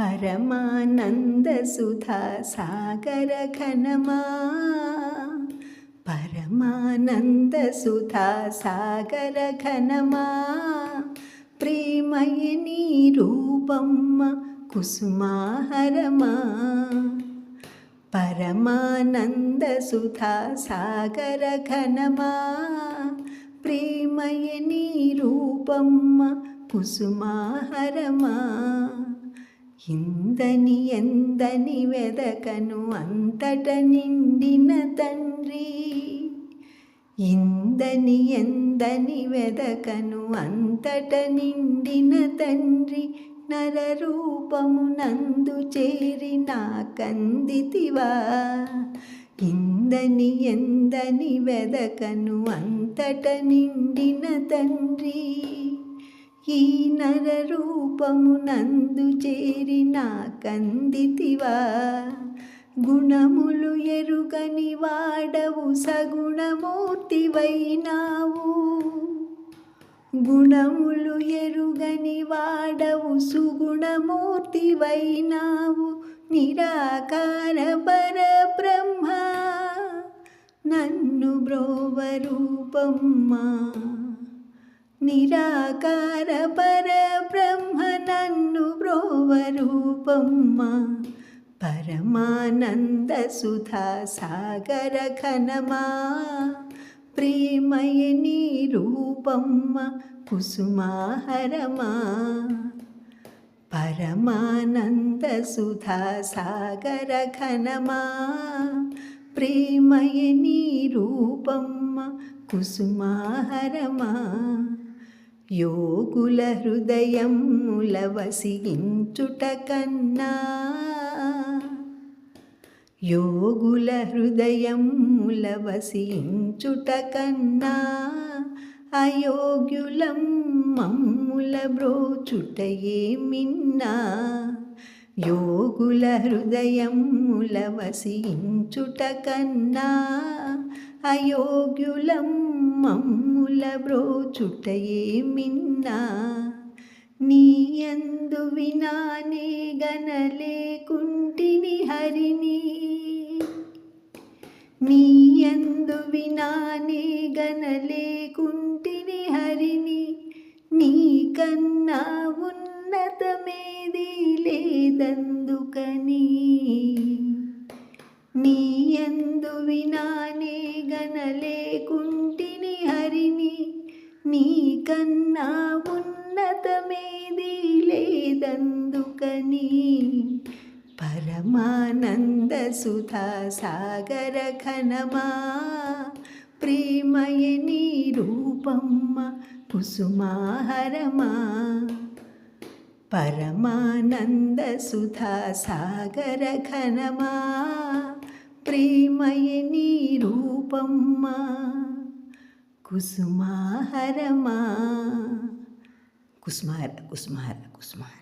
పరమానందసుధా సాగర ఘనమా పరమానందసుధా సాగర ఘనమా ప్రేమయని రూపమ్మ కుసుమాహరమా? పరమానందసుధా సాగర ఘనమా ప్రేమయని రూపమ్మ కుసుమాహరమా? ఇందని ఎందని వెదకను అంతట నిండిన తండ్రి. ఇందని ఎందని వెదకను అంతట నిండిన తండ్రి. నరరూపము నందు చేరి నా కందితివా. ఇందని ఎందని వెదకను అంతట నిండిన తండ్రి. ఈ నరరూపము నందు చేరి నా కందితివా. గుణములు ఎరుగని వాడవు సగుణమూర్తివైనావు. గుణములు ఎరుగని వాడవు సుగుణమూర్తివైనావు. నిరాకార పర బ్రహ్మ నన్ను బ్రోవ రూపమ్మా. నిరాకార పర బ్రహ్మ నన్ను బ్రోవరూపమ్మ పరమానంద సుధా సాగర ఘనమా ప్రేమయని రూపమ్మ కుసుమాహరమా పరమానంద సుధా సాగర ఘనమా ప్రేమయని రూపమ్మ కుసుమాహరమా యోగుల హృదయముల వసించుట కన్నా. యోగుల హృదయముల వసించుట కన్నా. అయోగ్యులం మమ్ముల బ్రోచుటయే మిన్నా. యోగుల హృదయముల వసించుట కన్నా. అయోగ్యులం మమ్ము బ్రోచుటయే మిన్నా. నీ అందు వినానే గనలేకుంటిని హరిని. నీ అందు వినానే గనలేకుంటిని హరిని. నీ కన్నా ఉన్నతమేది లేదందుకని. నీ ఎందు వినానే గనలేకుంటే నీకన్నా ఉన్నతమేది లేదందుకని పరమానంద సుధా సాగర ఘనమా. ప్రేమయ నీ రూపమ్మ కుసుమాహరమా. పరమానంద సుధా సాగర ఘనమా. ప్రేమయ నీ రూపమ్మా ಕುಸುಮಾಹರಮ ಕುಸುಮಾರ ಕುಸುಮಾರ ಕುಸುಮಾರ